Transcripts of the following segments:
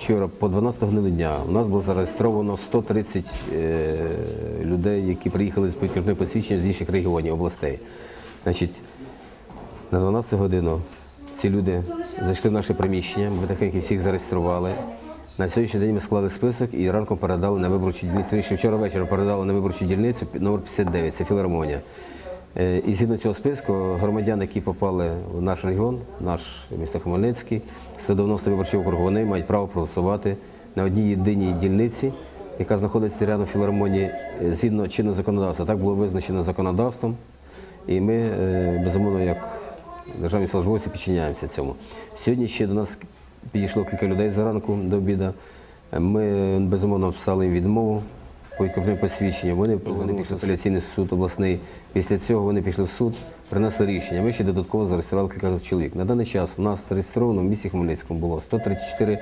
вчора по 12 годину дня у нас було зареєстровано 130 е, людей, які приїхали з підкріпним посвідченням з інших регіонів, областей. Значить, на 12 годину ці люди зайшли в наше приміщення, ми так як і всіх зареєстрували. На сьогоднішній день ми склали список і ранком передали на виборчу дільницю. Вчора вечором передали на виборчу дільницю номер 59, це філармонія. Е, І згідно цього списку громадян, які попали в наш регіон, наш місто Хмельницький, 190 виборчий округ, вони мають право проголосувати на одній єдиній дільниці, яка знаходиться рядом філармонії е, згідно чинного законодавства. Так було визначено законодавством. І ми, е, безумовно, як державні службовці підчиняємося цьому. Сьогодні ще до нас підійшло кілька людей зранку до обіду. Ми безумовно написали їм відмову по відкупним посвідченням. Вони, пішли в апеляційний суд обласний. Після цього вони пішли в суд, принесли рішення. Ми ще додатково зареєстрували кілька чоловік. На даний час в нас зареєстровано в місті Хмельницькому було 134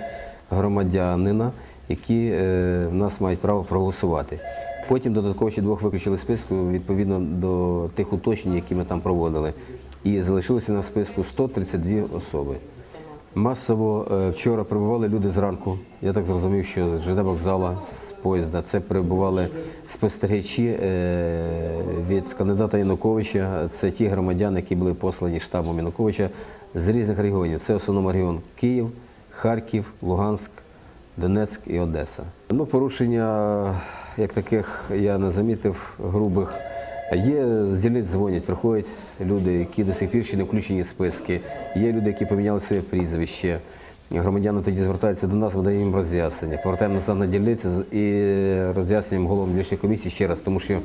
громадянина, які е, в нас мають право проголосувати. Потім додатково ще двох виключили списку відповідно до тих уточнень, які ми там проводили. І залишилося на списку 132 особи. Масово е, вчора прибували люди зранку. Я так зрозумів, що з ЖД вокзала, з поїзда. Це прибували спостерігачі е, від кандидата Януковича. Це ті громадяни, які були послані штабом Януковича з різних регіонів. Це в основному регіон Київ, Харків, Луганськ, Донецьк і Одеса. Ну, порушення як таких я не замітив грубих. Є з дільниць дзвонять, приходять люди, які до сих пір ще не включені в списки. Є люди, які поміняли своє прізвище. Громадяни тоді звертаються до нас, видаємо їм роз'яснення. Повертаємо на дільниці і роз'яснюємо головам дільничної комісії ще раз, тому що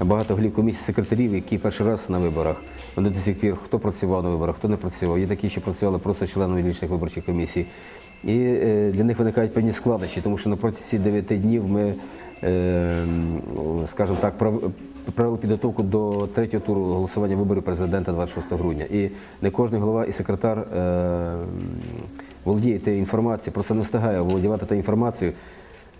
багато голів комісій секретарів, які перший раз на виборах. Вони до сих пір хто працював на виборах, хто не працював. Є такі, що працювали просто членами дільничних виборчих комісій. І е, для них виникають певні складнощі, тому що на протязі 9 днів ми, е, скажімо так, провели підготовку до третього туру голосування виборів президента 26 грудня. І не кожен голова і секретар е, володіє тією інформацією, просто не встигає володівати тією інформацією.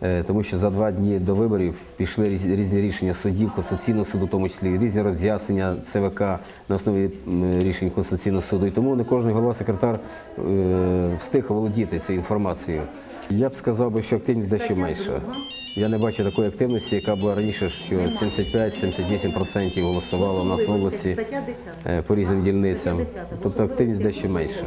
Е, Тому що за два дні до виборів пішли різ- різні рішення судів, Конституційного суду, в тому числі різні роз'яснення ЦВК на основі рішень Конституційного суду. І тому не кожен голова секретар е, встиг володіти цією інформацією. Я б сказав би, що активність дещо менша. Я не бачу такої активності, яка була раніше, що 75-78% голосувало в нас в області Стаття 10. е, по різним дільницям. Тобто активність дещо менша.